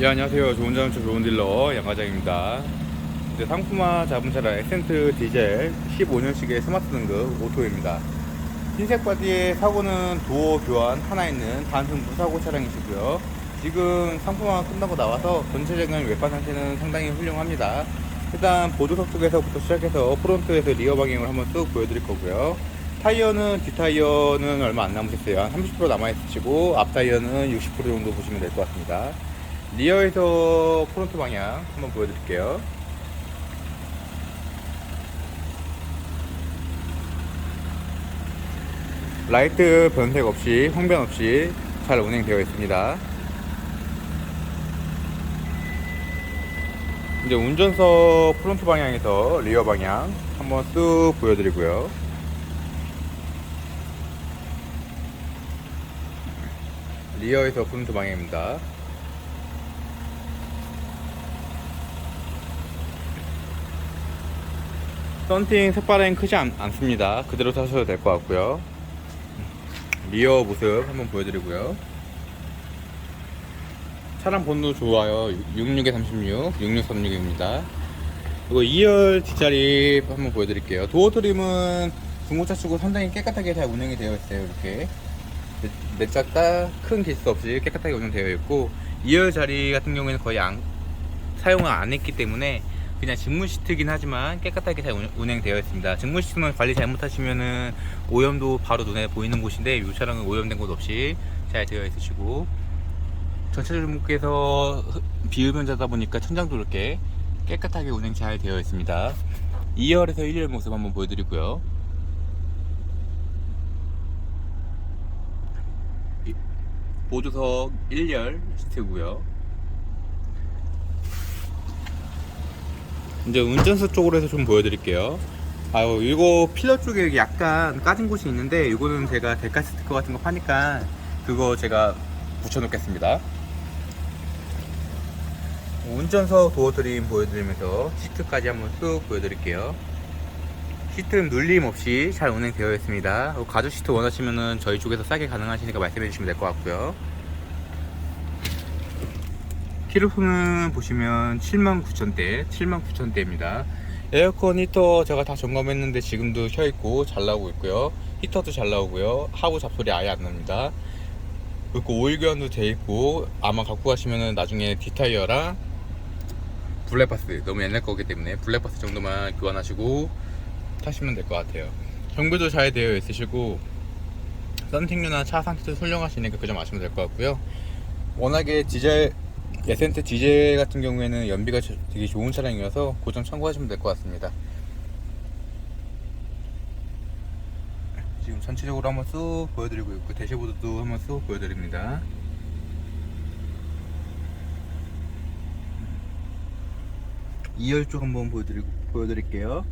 예 안녕하세요. 좋은 자동차 좋은 딜러 양과장입니다. 이제 상품화 자동차라 에센트 디젤 15년식의 스마트 등급 오토입니다. 흰색 바디에 사고는 도어 교환 하나 있는 단순 무사고 차량이시고요. 지금 상품화 끝나고 나와서 전체적인 외관 상태는 상당히 훌륭합니다. 일단 보조석 쪽에서부터 시작해서 프론트에서 리어 방향을 한번 쭉 보여드릴 거고요. 타이어는 뒷타이어는 얼마 안 남으셨어요. 한 30% 남아있으시고 앞 타이어는 60% 정도 보시면 될 것 같습니다 리어에서 프론트 방향 한번 보여드릴게요. 라이트 변색 없이 황변 없이 잘 운행되어 있습니다. 이제 운전석 프론트 방향에서 리어 방향 한번 쑥 보여드리고요. 리어에서 프론트 방향입니다. 썬팅 색바람이 크지 않, 않습니다. 그대로 사셔도 될 것 같고요. 리어 모습 한번 보여드리고요. 차량 번호 좋아요. 66에 36, 6636입니다. 그리고 2열 뒷자리 한번 보여드릴게요. 도어 트림은 중고차 치고 상당히 깨끗하게 잘 운영이 되어 있어요. 이렇게 내짝다 큰 기스 없이 깨끗하게 운영되어 있고 2열 자리 같은 경우에는 거의 안, 사용을 안 했기 때문에 그냥 직물 시트긴 하지만 깨끗하게 잘 운- 운행되어 있습니다. 직물 시트는 관리 잘못하시면은 오염도 바로 눈에 보이는 곳인데 이 차량은 오염된 곳 없이 잘 되어 있으시고 전체적으로께서 비흡연자다 보니까 천장도 이렇게 깨끗하게 운행 잘 되어 있습니다. 2열에서 1열 모습 한번 보여드리고요. 이- 보조석 1열 시트고요. 이제 운전석 쪽으로 해서 좀 보여드릴게요. 아유, 이거 필러 쪽에 약간 까진 곳이 있는데, 이거는 제가 데카 스티커 같은 거 파니까, 그거 제가 붙여놓겠습니다. 운전석 도어 트림 보여드리면서, 시트까지 한번 쑥 보여드릴게요. 시트는 눌림 없이 잘 운행되어 있습니다. 어, 가죽 시트 원하시면은 저희 쪽에서 싸게 가능하시니까 말씀해 주시면 될 것 같고요. 키로수는 보시면 79,000대, 79,000대입니다. 에어컨 히터 제가 다 점검했는데 지금도 켜있고 잘 나오고 있고요. 히터도 잘 나오고요. 하부 잡소리 아예 안 납니다. 그리고 오일 교환도 돼 있고 아마 갖고 가시면은 나중에 디타이어랑 블랙바스 너무 옛날 거기 때문에 블랙바스 정도만 교환하시고 타시면 될 것 같아요. 정비도 잘 되어 있으시고 썬팅류나 차 상태도 훌륭하시니까 그 점 아시면 될 것 같고요. 워낙에 디젤 에센트 디젤 같은 경우에는 연비가 저- 되게 좋은 차량이어서 그점 참고하시면 될 것 같습니다. 지금 전체적으로 한번 쑥 보여드리고 있고 대시보드도 한번 쑥 보여드립니다. 이열 쪽 한번 보여드리고 보여드릴게요.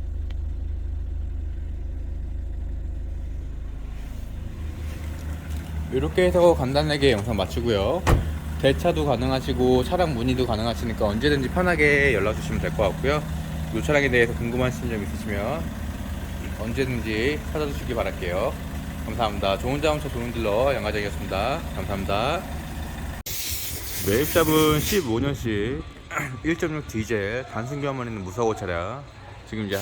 이렇게 해서 간단하게 영상 마치고요. 대차도 가능하시고 차량 문의도 가능하시니까 언제든지 편하게 연락 주시면 될 것 같고요. 이 차량에 대해서 궁금하신 점 있으시면 언제든지 찾아주시기 바랄게요. 감사합니다. 좋은 자동차 좋은 딜러 양과장이었습니다. 감사합니다. 매입잡은 15년식 1.6 디젤 단순 교환만 있는 무사고 차량 지금 이제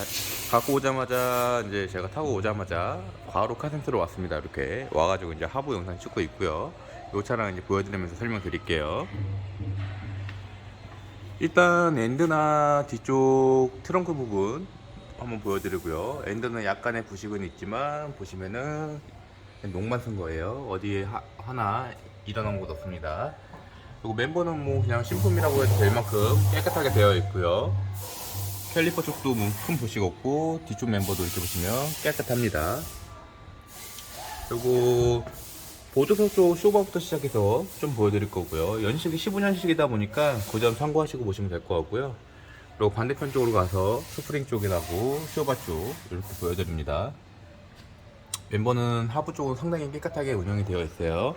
갖고 오자마자 이제 제가 타고 오자마자 바로 카센터로 왔습니다. 이렇게 와가지고 이제 하부 영상 찍고 있고요. 이 차량 이제 보여드리면서 설명드릴게요. 일단 엔드나 뒤쪽 트렁크 부분 한번 보여드리고요. 엔드는 약간의 부식은 있지만 보시면은 녹만 쓴 거예요. 어디에 하, 하나 일어난 곳 없습니다. 그리고 멤버는 뭐 그냥 신품이라고 해도 될 만큼 깨끗하게 되어 있고요. 캘리퍼 쪽도 뭐큰 부식 없고 뒤쪽 멤버도 이렇게 보시면 깨끗합니다. 그리고 보조석 쪽 쇼바부터 시작해서 좀 보여드릴 거고요. 연식이 15년식이다 보니까 그 점 참고하시고 보시면 될 것 같고요. 그리고 반대편 쪽으로 가서 스프링 쪽이라고 쇼바 쪽 이렇게 보여드립니다. 멤버는 하부 쪽은 상당히 깨끗하게 운영이 되어 있어요.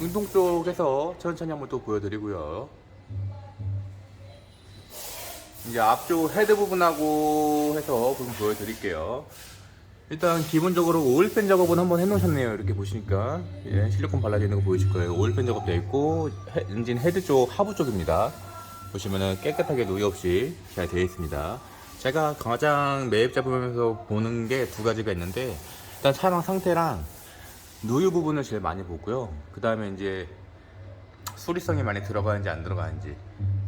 운동 쪽에서 천천히 한번 또 보여드리고요. 이제 앞쪽 헤드 부분하고 해서 부분 보여드릴게요. 일단 기본적으로 오일팬 작업은 한번 해놓으셨네요. 이렇게 보시니까 예, 실리콘 발라져 있는 거 보이실 거예요. 오일팬 작업 되어 있고 헤- 엔진 헤드 쪽 하부 쪽입니다. 보시면은 깨끗하게 노이 없이 잘 되어 있습니다. 제가 가장 매입 잡으면서 보는 게 두 가지가 있는데 일단 차량 상태랑 누유 부분을 제일 많이 보고요. 그 다음에 이제 수리성이 많이 들어가는지 안 들어가는지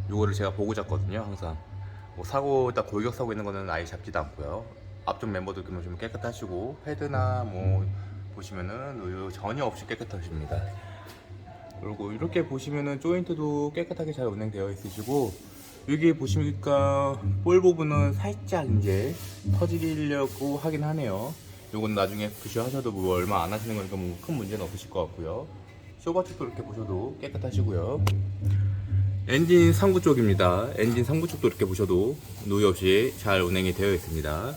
요거를 제가 보고 잡거든요 항상 뭐 사고 딱 골격 사고 있는 거는 아예 잡지도 않고요. 앞쪽 멤버들 좀 깨끗하시고 헤드나 뭐 보시면은 누유 전혀 없이 깨끗하십니다. 그리고 이렇게 보시면은 조인트도 깨끗하게 잘 운행되어 있으시고 여기 보시니까 볼 부분은 살짝 이제 터지려고 하긴 하네요. 요건 나중에 부시하셔도 뭐 얼마 안 하시는 거니까 뭐 큰 문제는 없으실 것 같고요. 쇼바 쪽도 이렇게 보셔도 깨끗하시고요 엔진 상부 쪽입니다 엔진 상부 쪽도 이렇게 보셔도 노이 없이 잘 운행이 되어 있습니다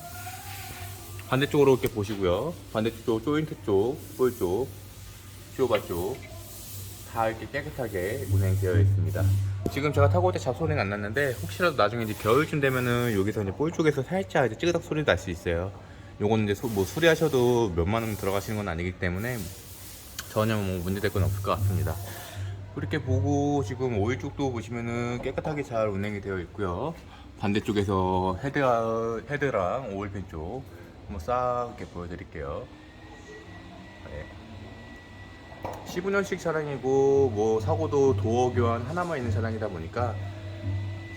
반대쪽으로 이렇게 보시고요 반대쪽 조인트 쪽, 볼 쪽, 쇼바 쪽 다 이렇게 깨끗하게 운행되어 있습니다. 지금 제가 타고 올 때 잡소리는 안 났는데 혹시라도 나중에 이제 겨울쯤 되면은 여기서 이제 볼 쪽에서 살짝 이제 찌그덕 소리 날 수 있어요. 요거는 이제 소- 뭐 수리하셔도 몇만 원 들어가시는 건 아니기 때문에 전혀 뭐 문제될 건 없을 것 같습니다. 그렇게 보고 지금 오일 쪽도 보시면은 깨끗하게 잘 운행이 되어 있고요. 반대쪽에서 헤드 헤드랑 오일팬 쪽 한번 싹 이렇게 보여드릴게요. 네. 15년식 차량이고 뭐 사고도 도어 교환 하나만 있는 차량이다 보니까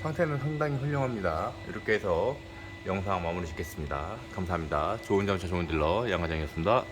상태는 상당히 훌륭합니다. 이렇게 해서 영상 마무리 짓겠습니다. 감사합니다. 좋은 자동차 좋은 딜러 양과장이었습니다.